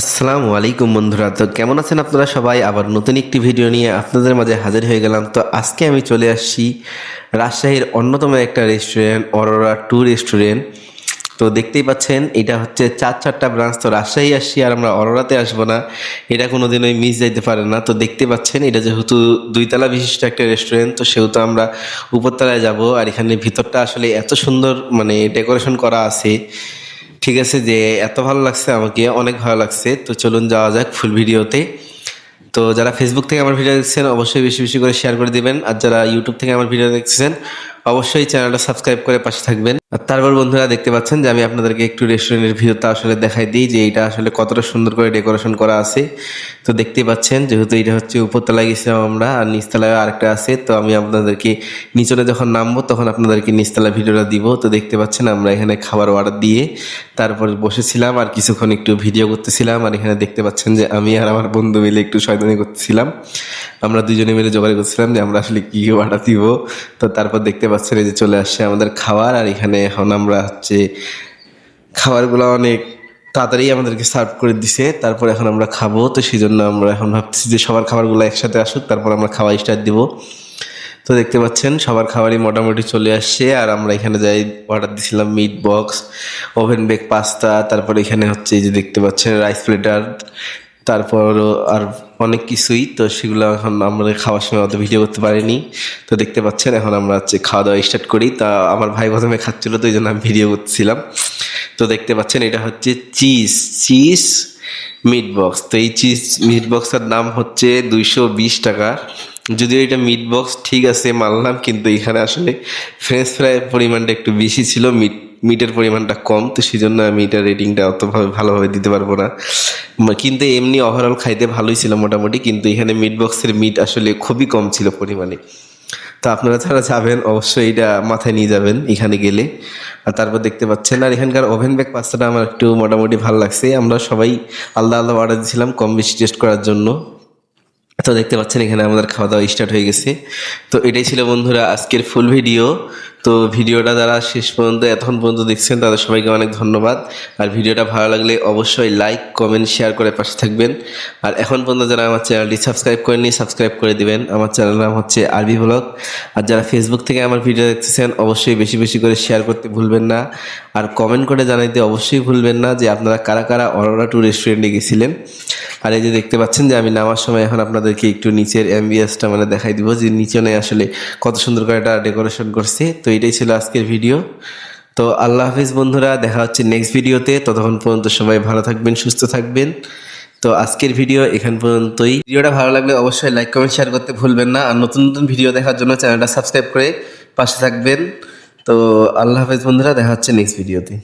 আসসালামু আলাইকুম বন্ধুরা। তো কেমন আছেন আপনারা সবাই? আবার নতুন একটি ভিডিও নিয়ে আপনাদের মাঝে হাজির হয়ে গেলাম। তো আজকে আমি চলে আসছি রাজশাহীর অন্যতম একটা রেস্টুরেন্ট অরোরা টু রেস্টুরেন্ট তো দেখতেই পাচ্ছেন, এটা হচ্ছে চার চারটা ব্রাঞ্চ তো রাজশাহী আসছি আর আমরা অরোরাতে আসব না। এটা কোনোদিনই মিস যাইতে পারে না। তো দেখতে পাচ্ছেন, এটা যেহেতু দুইতলা বিশিষ্ট একটা রেস্টুরেন্ট তো সেহেতু আমরা উপরতলায় যাব। আর এখানে ভিতরটা আসলে এত সুন্দর মানে ডেকোরেশন করা আছে। ঠিক আছে যে এত ভালো লাগছে আমাকে, অনেক ভালো লাগছে। তো চলুন যাওয়া যাক ফুল ভিডিওতে। তো যারা ফেসবুক থেকে আমার ভিডিও দেখছেন, অবশ্যই বেশি বেশি করে শেয়ার করে দিবেন। আর যারা ইউটিউব থেকে আমার ভিডিও দেখছেন অবশ্যই চ্যানেলটা সাবস্ক্রাইব করে পাশে থাকবেন। আর তারপর বন্ধুরা দেখতে পাচ্ছেন যে আমি আপনাদেরকে একটু রেস্টুরেন্টের ভিডিওটা আসলে দেখাই দিই যে এটা আসলে কতটা সুন্দর করে ডেকোরেশন করা আছে। তো দেখতেই পাচ্ছেন, যেহেতু এটা হচ্ছে উপরতলায় গেছিলাম আমরা আর নিচতলায় আরেকটা আছে, তো আমি আপনাদেরকে নিচনে যখন নামবো তখন আপনাদেরকে নিচতলা ভিডিওটা দিব। তো দেখতে পাচ্ছেন আমরা এখানে খাবার অর্ডার দিয়ে তারপর বসেছিলাম আর কিছুক্ষণ একটু ভিডিও করতেছিলাম। আর এখানে দেখতে পাচ্ছেন যে আমি আর আমার বন্ধু মিলে একটু শয়তানি করতেছিলাম। আমরা দুজনে মিলে জোগাড় করছিলাম যে আমরা আসলে কী অর্ডার দিব। তো তারপর দেখতে পাচ্ছেন এই যে চলে আসছে আমাদের খাবার, আর এখানে এখন আমরা হচ্ছে খাবারগুলো অনেক তাড়াতাড়ি আমাদেরকে সার্ভ করে দিছে। তারপর এখন আমরা খাব। তো সেই জন্য আমরা এখন ভাবছি যে সবার খাবারগুলো একসাথে আসুক, তারপর আমরা খাওয়া স্টার্ট দিব। তো দেখতে পাচ্ছেন সবার খাবারই মোটামুটি চলে আসছে, আর আমরা এখানে যাই অর্ডার দিছিলাম meat box oven bake pasta তারপর এখানে হচ্ছে যে দেখতে পাচ্ছেন রাইস প্লেটার তারপর আর অনেক কিছুই, তো সেগুলো এখন আমরা খাওয়ার সময় অত ভিডিও করতে পারিনি। তো দেখতে পাচ্ছেন, এখন আমরা হচ্ছে খাওয়া দাওয়া স্টার্ট করি। তা আমার ভাই প্রথমে খাচ্ছিল, তো এই জন্য আমি ভিডিও করছিলাম। তো দেখতে পাচ্ছেন, এটা হচ্ছে চিজ চিজ মিট বক্স তো এই চিজ মিট বক্সের দাম হচ্ছে দুইশো বিশ টাকা। যদিও এটা মিট বক্স ঠিক আছে, মানলাম, কিন্তু এখানে আসলে ফ্রেঞ্চ ফ্রাইয়ের পরিমাণটা একটু বেশি ছিল মিট মিটের পরিমাণটা কম, তো সেই জন্য আমি এটার রেটিংটা অতভাবে ভালোভাবে দিতে পারব না। কিন্তু এমনি ওভারঅল খাইতে ভালোই ছিল মোটামুটি, কিন্তু এখানে মিট বক্সের মিট আসলে খুবই কম ছিল পরিমাণে। তো আপনারা যারা যাবেন, অবশ্যই এটা মাথায় নিয়ে যাবেন এখানে গেলে। আর তারপর দেখতে পাচ্ছেন, আর এখানকার ওভেন ব্যাগ পাস্তাটা আমার একটু মোটামুটি ভালো লাগছে। আমরা সবাই আলাদা আলাদা অর্ডার দিয়েছিলাম কম বেশি টেস্ট করার জন্য। তো দেখতে পাচ্ছেন, এখানে আমাদের খাওয়া দাওয়া স্টার্ট হয়ে গেছে। তো এটাই ছিল বন্ধুরা আজকের ফুল ভিডিও তো ভিডিওটা যারা শেষ পর্যন্ত এতক্ষণ পর্যন্ত দেখছেন, তাদের সবাইকে অনেক ধন্যবাদ। আর ভিডিওটা ভালো লাগলে অবশ্যই লাইক কমেন্ট শেয়ার করে পাশে থাকবেন। আর এখন পর্যন্ত যারা আমার চ্যানেলটি সাবস্ক্রাইব করেনি সাবস্ক্রাইব করে দিবেন। আমার চ্যানেল নাম হচ্ছে আরবি ব্লগ। আর যারা ফেসবুক থেকে আমার ভিডিও দেখতেছেন, অবশ্যই বেশি বেশি করে শেয়ার করতে ভুলবেন না। আর কমেন্ট করে জানাইতে অবশ্যই ভুলবেন না যে আপনারা কারা কারা অরোরা টু রেস্টুরেন্টে গেছিলেন। আর এই যে দেখতে পাচ্ছেন যে আমি নামার সময় এখন আপনাদেরকে একটু নিচের অ্যাম্বিয়েন্সটা মানে দেখাই দিব, যে নিচে নিচনে আসলে কত সুন্দর করে এটা ডেকোরেশন করছে। তো এটাই ছিল আজকের ভিডিও তো আল্লাহ হাফিজ বন্ধুরা, দেখা হচ্ছে নেক্সট ভিডিওতে ততক্ষণ পর্যন্ত সবাই ভালো থাকবেন, সুস্থ থাকবেন। তো আজকের ভিডিও এখান পর্যন্তই। ভিডিওটা ভালো লাগলে অবশ্যই লাইক কমেন্ট শেয়ার করতে ভুলবেন না। আর নতুন নতুন ভিডিও দেখার জন্য চ্যানেলটা সাবস্ক্রাইব করে পাশে থাকবেন। তো আল্লাহ হাফেজ বন্ধুরা, দেখা হচ্ছে নেক্সট ভিডিওতে